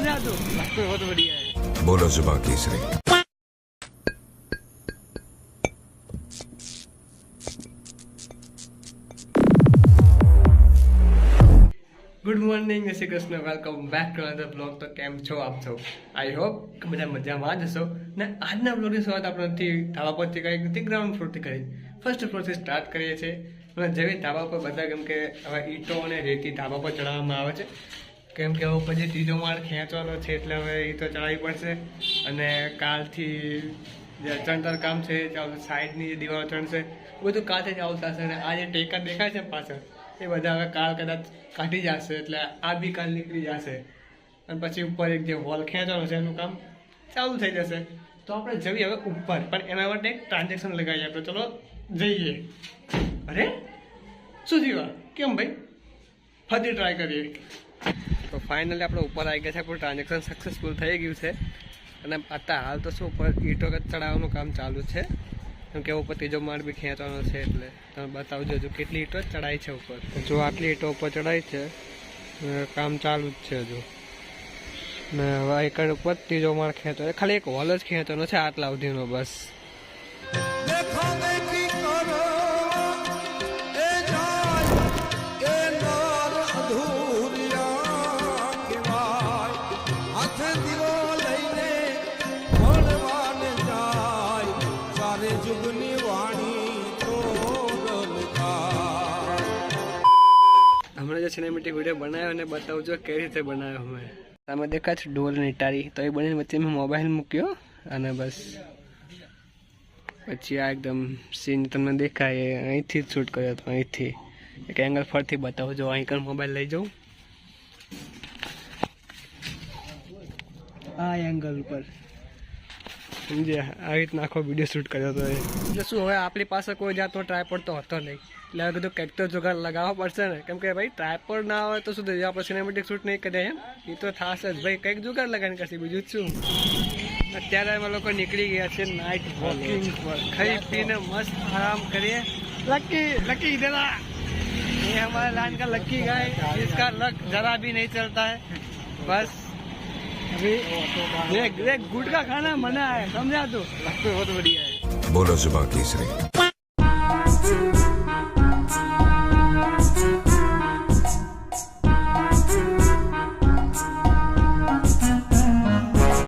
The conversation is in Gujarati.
तू लगता बहुत बढ़िया है बोलो जुबा Kesari good morning Jai Shri Krishna welcome back to another blog તો કેમ છો આપ છો આઈ હોપ કે બધા મજામાં જ હશો ને આજના બ્લોગની શરૂઆત આપણેથી ધાબા પરથી કરી હતી ગ્રાઉન્ડ ફ્લોરથી કરી ફર્સ્ટ ફ્લોરથી સ્ટાર્ટ કરીએ છીએ અને જેવી ધાબા પર બધા કેમ કે હવે ઈંટો અને રેતી ધાબા પર ચડાવવામાં આવે છે કેમ કે હવે પછી ત્રીજો માળ ખેંચવાનો છે એટલે હવે એ તો ચડાવવી પડશે. અને કાલથી જે ચણતર કામ છે સાઈડની જે દિવાલો ચણશે, એ બધું કાલથી આવતા થશે. અને આ જે ટેકા દેખાય છે પાછળ, એ બધા હવે કાલ કદાચ કાઢી જશે, એટલે આ બી કાલ નીકળી જશે. અને પછી ઉપર એક જે હોલ ખેંચવાનો છે એનું કામ ચાલુ થઈ જશે. તો આપણે જઈએ હવે ઉપર, પણ એના માટે એક ટ્રાન્ઝેક્શન લગાવીએ આપણે. ચલો, જઈએ. અરે, શું થયું કેમ ભાઈ? ફરી ટ્રાય કરીએ. તો ફાઇનલી આપણે ઉપર આવી ગયા છે. આપણું ટ્રાન્ઝેક્શન સક્સેસફુલ થઈ ગયું છે. અને અત્યારે હાલ તો શું ઉપર ઈંટો ચડાવવાનું કામ ચાલુ છે. કેમ કે ઉપર ત્રીજો માળ બી ખેંચવાનો છે એટલે તમે બતાવજો હજુ કેટલી ઈંટો ચડાઈ છે ઉપર. જો આટલી ઈંટો ઉપર ચડાઈ છે કામ ચાલુ જ છે હજુ. ને હવે એક ઉપર ત્રીજો માળ ખેંચો ખાલી એક હોલ જ ખેંચવાનો છે આટલા સુધીનો બસ. સિનેમેટિક વીડિયો બનાવ્યો અને બતાવજો કેવી રીતે બનાવ્યો અમે તમે દેખા છે ઢોલ નિટારી તો એ બનીને વચ્ચે મેં મોબાઈલ મૂક્યો અને બસ. પછી આ એકદમ સીન તમને દેખાય. અહીંથી જ શૂટ કર્યો હતો, અહીંથી. એક એંગલ ફરથી બતાવજો અહીં કણ મોબાઈલ લઈ જાઉં. આ એંગલ ઉપર. સમજ્યા આવી રીતના આખો વિડીયો શૂટ કર્યો હતો એ એટલે શું હવે આપણી પાસે કોઈ જાતનો ટ્રાયપોડ તો હતો નહીં એટલે હવે કીધું કંઈક તો જુગાડ લગાવવો પડશે ને કેમ કે ભાઈ ટ્રાયપોડ ના હોય તો શું થયું આપણે સિનેમેટિક શૂટ નહીં કરીએ એમ એ તો થશે જ ભાઈ કંઈક જુગાડ લગાવીને કરશે બીજું જ શું અત્યારે અમે લોકો નીકળી ગયા છે નાઇટ વોકિંગ પર ખાઈ પીને મસ્ત આરામ કરીએ લકી લકી ઇધર આ ये हमारे लाइन का लक्की गाय जिसका लक जरा भी नहीं चलता है बस अभी देख देख गुड़ का खाना मना है समझा तू लगता बहुत बढ़िया है बोलो जुबा केसरी